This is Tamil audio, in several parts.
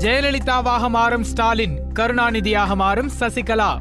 ஜெயலலிதாவாக மாறும் ஸ்டாலின் கருணாநிதியாக மாறும் சசிகலா.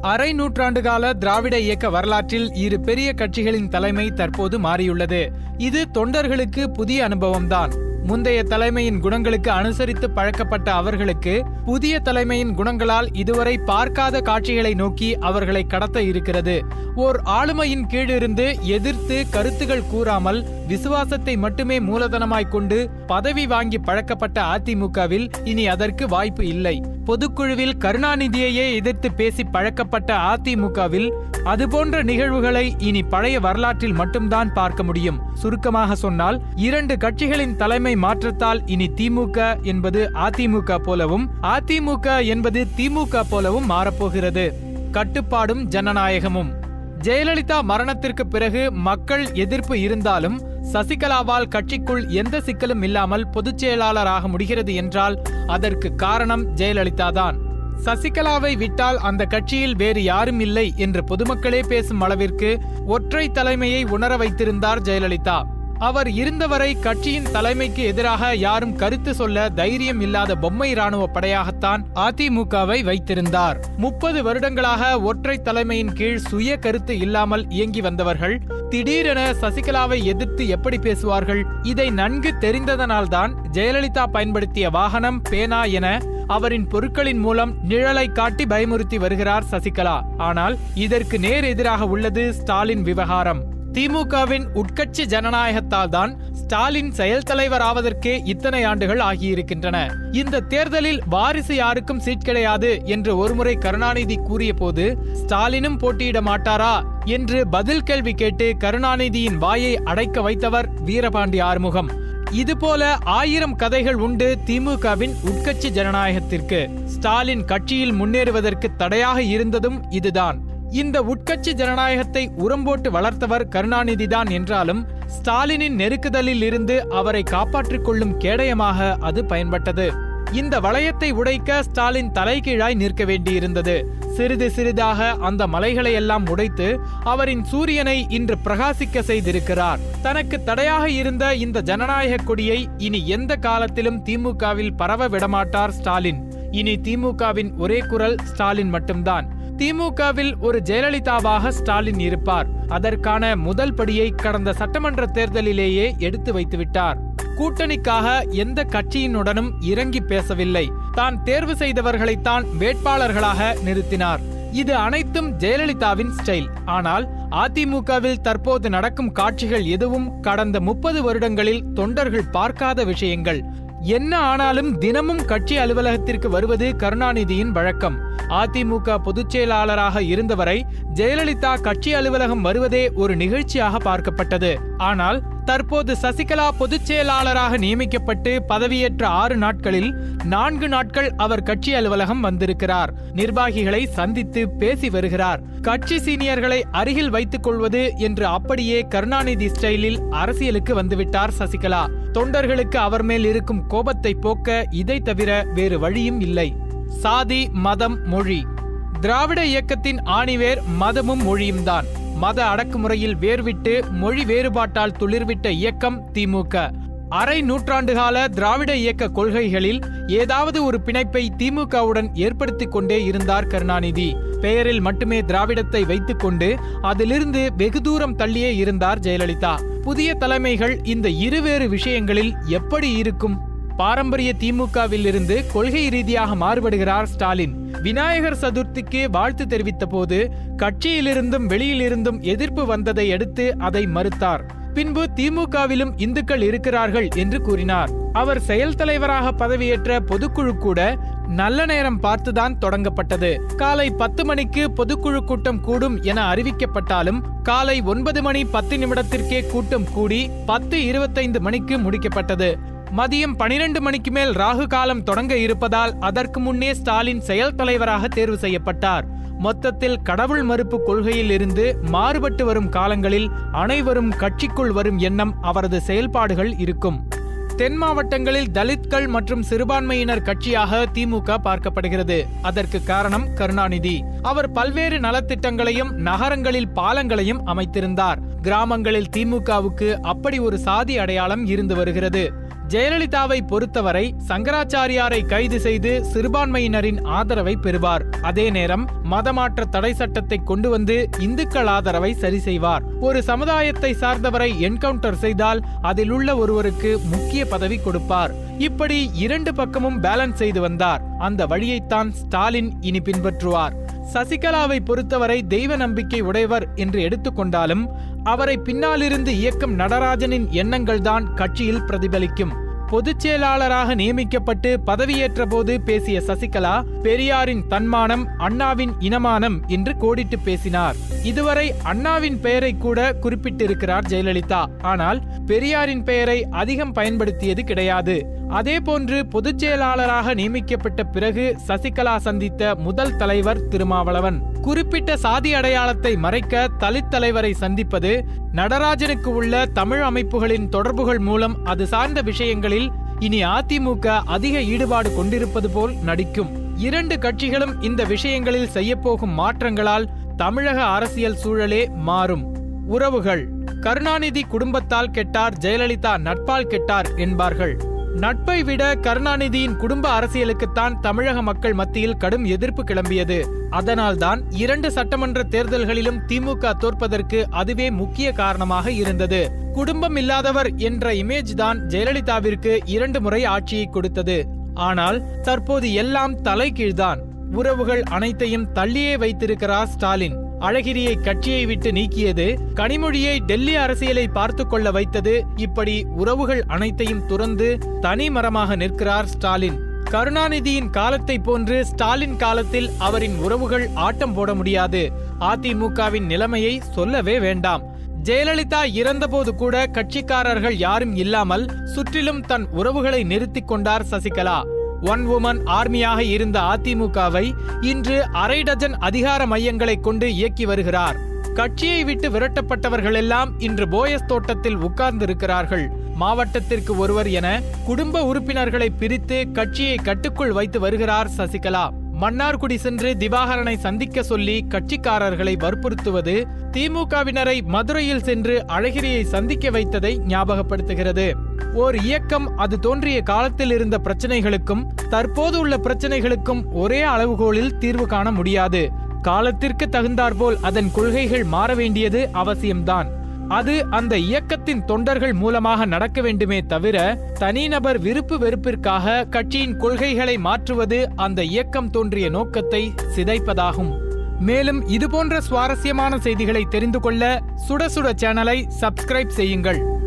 அரை நூற்றாண்டு கால திராவிட இயக்க வரலாற்றில் இரு பெரிய கட்சிகளின் தலைமை தற்போது மாறியுள்ளது. இது தொண்டர்களுக்கு புதிய அனுபவம்தான். முந்தைய தலைமையின் குணங்களுக்கு அனுசரித்து பழக்கப்பட்ட அவர்களுக்கு புதிய தலைமையின் குணங்களால் இதுவரை பார்க்காத காட்சிகளை நோக்கி அவர்களை கடத்த இருக்கிறது. ஓர் ஆளுமையின் கீழிருந்து எதிர்த்து கருத்துகள் கூறாமல் விசுவாசத்தை மட்டுமே மூலதனமாய் கொண்டு பதவி வாங்கி பழக்கப்பட்ட அதிமுகவில் இனி அதற்கு வாய்ப்பு இல்லை. பொதுக்குழுவில் கருணாநிதியையே எதிர்த்து பேசி பழக்கப்பட்ட அதிமுகவில் அதுபோன்ற நிகழ்வுகளை இனி பழைய வரலாற்றில் மட்டும்தான் பார்க்க முடியும். சுருக்கமாக சொன்னால் இரண்டு கட்சிகளின் தலைமை மாற்றத்தால் இனி திமுக என்பது அதிமுக போலவும் அதிமுக என்பது திமுக போலவும் மாறப்போகிறது. கட்டுப்பாடும் ஜனநாயகமும். ஜெயலலிதா மரணத்திற்கு பிறகு மக்கள் எதிர்ப்பு இருந்தாலும் சசிகலாவால் கட்சிக்குள் எந்த சிக்கலும் இல்லாமல் பொதுச் செயலாளராக முடிகிறது என்றால் அதற்கு காரணம் ஜெயலலிதா தான் சசிகலாவை விட்டால் அந்த கட்சியில் வேறு யாரும் இல்லை என்று பொதுமக்களே பேசும் அளவிற்கு ஒற்றை தலைமையை உணர வைத்திருந்தார் ஜெயலலிதா. அவர் இருந்தவரை கட்சியின் தலைமைக்கு எதிராக யாரும் கருத்து சொல்ல தைரியம் இல்லாத பொம்மை ராணுவ படையாகத்தான் அதிமுகவை வைத்திருந்தார். முப்பது வருடங்களாக ஒற்றை தலைமையின் கீழ் சுய கருத்து இல்லாமல் இயங்கி வந்தவர்கள் திடீரென சசிகலாவை எதிர்த்து எப்படி பேசுவார்கள்? இதை நன்கு தெரிந்ததனால்தான் ஜெயலலிதா பயன்படுத்திய வாகனம் பேனா என அவரின் பொருட்களின் மூலம் நிழலை காட்டி பயமுறுத்தி வருகிறார் சசிகலா. ஆனால் இதற்கு நேர் எதிராக உள்ளது ஸ்டாலின் விவகாரம். திமுகவின் உட்கட்சி ஜனநாயகத்தால் தான் ஸ்டாலின் செயல் தலைவர் ஆவதற்கே இத்தனை ஆண்டுகள் ஆகியிருக்கின்றன. இந்த தேர்தலில் வாரிசு யாருக்கும் சீட் கிடையாது என்று ஒருமுறை கருணாநிதி கூறிய போது ஸ்டாலினும் போட்டியிட மாட்டாரா என்று பதில் கேள்வி கேட்டு கருணாநிதியின் வாயை அடைக்க வைத்தவர் வீரபாண்டி ஆறுமுகம். இதுபோல ஆயிரம் கதைகள் உண்டு திமுகவின் உட்கட்சி ஜனநாயகத்திற்கு. ஸ்டாலின் கட்சியில் முன்னேறுவதற்கு தடையாக இருந்ததும் இதுதான். இந்த உட்கட்சி ஜனநாயகத்தை உரம்போட்டு வளர்த்தவர் கருணாநிதிதான் என்றாலும் ஸ்டாலினின் நெருக்குதலில் இருந்து அவரை காப்பாற்றிக் கொள்ளும் கேடயமாக அது பயன்பட்டது. இந்த வளையத்தை உடைக்க ஸ்டாலின் தலைகீழாய் நிற்க வேண்டியிருந்தது. சிறிது சிறிதாக அந்த மலைகளை எல்லாம் உடைத்து அவரின் சூரியனை இன்று பிரகாசிக்க செய்திருக்கிறார். தனக்கு தடையாக இருந்த இந்த ஜனநாயக கொடியை இனி எந்த காலத்திலும் திமுகவில் பரவ விடமாட்டார் ஸ்டாலின். இனி திமுகவின் ஒரே குரல் ஸ்டாலின் மட்டும்தான். திமுகவில் ஒரு ஜெயலலிதாவாக ஸ்டாலின் இருப்பார். அதற்கான முதல் படியை கடந்த சட்டமன்ற தேர்தலிலேயே எடுத்து வைத்துவிட்டார். கூட்டணிக்காக எந்த கட்சியினுடனும் இறங்கி பேசவில்லை. தான் தேர்வு செய்தவர்களைத்தான் வேட்பாளர்களாக நிறுத்தினார். இது அனைத்தும் ஜெயலலிதாவின் ஸ்டைல். ஆனால் அதிமுகவில் தற்போது நடக்கும் காட்சிகள் எதுவும் கடந்த முப்பது வருடங்களில் தொண்டர்கள் பார்க்காத விஷயங்கள். என்ன ஆனாலும் தினமும் கட்சி அலுவலகத்திற்கு வருவது கருணாநிதியின் வழக்கம். அதிமுக பொதுச் செயலாளராக இருந்தவரை ஜெயலலிதா கட்சி அலுவலகம் வருவதே ஒரு நிகழ்ச்சியாக பார்க்கப்பட்டது. ஆனால் தற்போது சசிகலா பொதுச் செயலாளராக நியமிக்கப்பட்டு பதவியேற்ற ஆறு நாட்களில் நான்கு நாட்கள் அவர் கட்சி அலுவலகம் வந்திருக்கிறார். நிர்வாகிகளை சந்தித்து பேசி வருகிறார். கட்சி சீனியர்களை அருகில் வைத்துக் கொள்வது என்று அப்படியே கருணாநிதி ஸ்டைலில் அரசியலுக்கு வந்துவிட்டார் சசிகலா. தொண்டர்களுக்கு அவர் மேல் இருக்கும் கோபத்தை போக்க இதை தவிர வேறு வழியும் இல்லை. சாதி மதம் மொழி. திராவிட இயக்கத்தின் ஆணிவேர் மதமும் மொழியும் தான் மத அடக்குமுறையில் வேர்விட்டு மொழி வேறுபாட்டால் துளிர்விட்ட இயக்கம் திமுக. அரை நூற்றாண்டுகால திராவிட இயக்க கொள்கைகளில் ஏதாவது ஒரு பிணைப்பை திமுகவுடன் ஏற்படுத்திக் கொண்டே இருந்தார் கருணாநிதி. பெயரில் மட்டுமே திராவிடத்தை வைத்துக்கொண்டு அதிலிருந்து வெகு தூரம் தள்ளியே இருந்தார் ஜெயலலிதா. புதிய தலைமைகள் இந்த இருவேறு விஷயங்களில் எப்படி இருக்கும்? பாரம்பரிய திமுகவில் இருந்து கொள்கை ரீதியாக மாறுபடுகிறார் ஸ்டாலின். விநாயகர் சதுர்த்திக்கு வாழ்த்து தெரிவித்த போது கட்சியிலிருந்தும் வெளியிலிருந்தும் எதிர்ப்பு வந்ததை அடுத்து அதை மறுத்தார். பின்பு திமுகவிலும் இந்துக்கள் இருக்கிறார்கள் என்று கூறினார். அவர் செயல் தலைவராக பதவியேற்ற பொதுக்குழு கூட நல்ல நேரம் பார்த்துதான் தொடங்கப்பட்டது. காலை பத்து மணிக்கு பொதுக்குழு கூட்டம் கூடும் என அறிவிக்கப்பட்டாலும் காலை ஒன்பது மணி பத்து நிமிடத்திற்கே கூட்டம் கூடி பத்து இருபத்தைந்து மணிக்கு முடிக்கப்பட்டது. மதியம் பனிரெண்டு மணிக்கு மேல் ராகு காலம் தொடங்க இருப்பதால் அதற்கு முன்னே ஸ்டாலின் செயல் தலைவராக தேர்வு செய்யப்பட்டார். மொத்தத்தில் கடவுள் மறுப்பு கொள்கையில் இருந்து மாறுபட்டு வரும் காலங்களில் அனைவரும் கட்சிக்குள் வரும் எண்ணம் அவரது செயல்பாடுகள் இருக்கும். தென் மாவட்டங்களில் தலித்கள் மற்றும் சிறுபான்மையினர் கட்சியாக திமுக பார்க்கப்படுகிறது. அதற்கு காரணம் கருணாநிதி. அவர் பல்வேறு நலத்திட்டங்களையும் நகரங்களில் பாலங்களையும் அமைத்திருந்தார். கிராமங்களில் திமுகவுக்கு அப்படி ஒரு சாதி அடையாளம் இருந்து வருகிறது. ஜெயலலிதாவை பொறுத்தவரை சங்கராச்சாரியாரை கைது செய்து சிறுபான்மையினரின் ஆதரவை பெறுவார். அதே நேரம் மதமாற்ற தடை சட்டத்தை கொண்டு வந்து இந்துக்கள் ஆதரவை சரி செய்வார். ஒரு சமுதாயத்தை சார்ந்தவரை என்கவுண்டர் செய்தால் அதில் உள்ள ஒருவருக்கு முக்கிய பதவி கொடுப்பார். இப்படி இரண்டு பக்கமும் பேலன்ஸ் செய்து வந்தார். அந்த வழியைத்தான் ஸ்டாலின் இனி பின்பற்றுவார். சசிகலாவை பொறுத்தவரை தெய்வ நம்பிக்கை உடையவர் என்று எடுத்துக்கொண்டாலும் அவரை பின்னாலிருந்து இயக்கும் நடராஜனின் எண்ணங்கள்தான் கட்சியில் பிரதிபலிக்கும். பொதுச் செயலாளராக நியமிக்கப்பட்டு பதவியேற்ற போது பேசிய சசிகலா பெரியாரின் தன்மானம் அண்ணாவின் இனமானம் என்று கோடிட்டு பேசினார். இதுவரை அண்ணாவின் பெயரை கூட குறிப்பிட்டிருக்கிறார் ஜெயலலிதா. ஆனால் பெரியாரின் பெயரை அதிகம் பயன்படுத்தியது கிடையாது. அதேபோன்று பொதுச் செயலாளராக நியமிக்கப்பட்ட பிறகு சசிகலா சந்தித்த முதல் தலைவர் திருமாவளவன். குறிப்பிட்ட சாதி அடையாளத்தை மறைக்க தலித் தலைவரை சந்திப்பது நடராஜனுக்கு உள்ள தமிழ் அமைப்புகளின் தொடர்புகள் மூலம் அது சார்ந்த விஷயங்களில் இனி அதிமுக அதிக ஈடுபாடு கொண்டிருப்பது போல் நடிக்கும். இரண்டு கட்சிகளும் இந்த விஷயங்களில் செய்யப்போகும் மாற்றங்களால் தமிழக அரசியல் சூழலே மாறும். உறவுகள். கருணாநிதி குடும்பத்தால் கெட்டார் ஜெயலலிதா நட்பால் கெட்டார் என்பார்கள். நட்பை விட கருணாநிதியின் குடும்ப அரசியலுக்குத்தான் தமிழக மக்கள் மத்தியில் கடும் எதிர்ப்பு கிளம்பியது. அதனால்தான் இரண்டு சட்டமன்ற தேர்தல்களிலும் திமுக தோற்பதற்கு அதுவே முக்கிய காரணமாக இருந்தது. குடும்பம் இல்லாதவர் என்ற இமேஜ் தான் ஜெயலலிதாவிற்கு இரண்டு முறை ஆட்சியை கொடுத்தது. ஆனால் தற்போது எல்லாம் தலைகீழ்தான். உறவுகள் அனைத்தையும் தள்ளியே வைத்திருக்கிறார் ஸ்டாலின். அழகிரியை கட்சியை விட்டு நீக்கியது கனிமொழியை டெல்லி அரசியலை பார்த்து கொள்ள வைத்தது இப்படி உறவுகள் அனைத்தையும் துறந்து தனி மரமாக நிற்கிறார் ஸ்டாலின். கருணாநிதியின் காலத்தை போன்று ஸ்டாலின் காலத்தில் அவரின் உறவுகள் ஆட்டம் போட முடியாது. அதிமுகவின் நிலைமையை சொல்லவே வேண்டாம். ஜெயலலிதா இறந்தபோது கூட கட்சிக்காரர்கள் யாரும் இல்லாமல் சுற்றிலும் தன் உறவுகளை நிறுத்திக் கொண்டார் சசிகலா. ஒன் உமன் ஆர்மியாக இருந்த அதிமுகவை இன்று அரை டஜன் அதிகார மையங்களை கொண்டு இயக்கி வருகிறார். கட்சியை விட்டு விரட்டப்பட்டவர்கள் எல்லாம் இன்று போயஸ் தோட்டத்தில் உட்கார்ந்திருக்கிறார்கள். மாவட்டத்திற்கு ஒருவர் என குடும்ப உறுப்பினர்களை பிரித்து கட்சியை கட்டுக்குள் வைத்து வருகிறார் சசிகலா. மன்னார்குடி சென்று திவாகரனை சந்திக்க சொல்லி கட்சிக்காரர்களை வற்புறுத்துவது திமுகவினரை மதுரையில் சென்று அழகிரியை சந்திக்க வைத்ததை ஞாபகப்படுத்துகிறது. ஓர் இயக்கம் அது தோன்றிய காலத்தில் இருந்த பிரச்சனைகளுக்கும் தற்போது உள்ள பிரச்சனைகளுக்கும் ஒரே அளவுகோலில் தீர்வு காண முடியாது. காலத்திற்கு தகுந்தாற்போல் அதன் கொள்கைகள் மாற வேண்டியது அவசியம்தான். அது அந்த இயக்கத்தின் தொண்டர்கள் மூலமாக நடக்க வேண்டுமே தவிர தனிநபர் விருப்பு வெறுப்பிற்காக கட்சியின் கொள்கைகளை மாற்றுவது அந்த இயக்கம் தோன்றிய நோக்கத்தை சிதைப்பதாகும். மேலும் இதுபோன்ற சுவாரஸ்யமான செய்திகளை தெரிந்து கொள்ள சுட சுட சேனலை சப்ஸ்கிரைப் செய்யுங்கள்.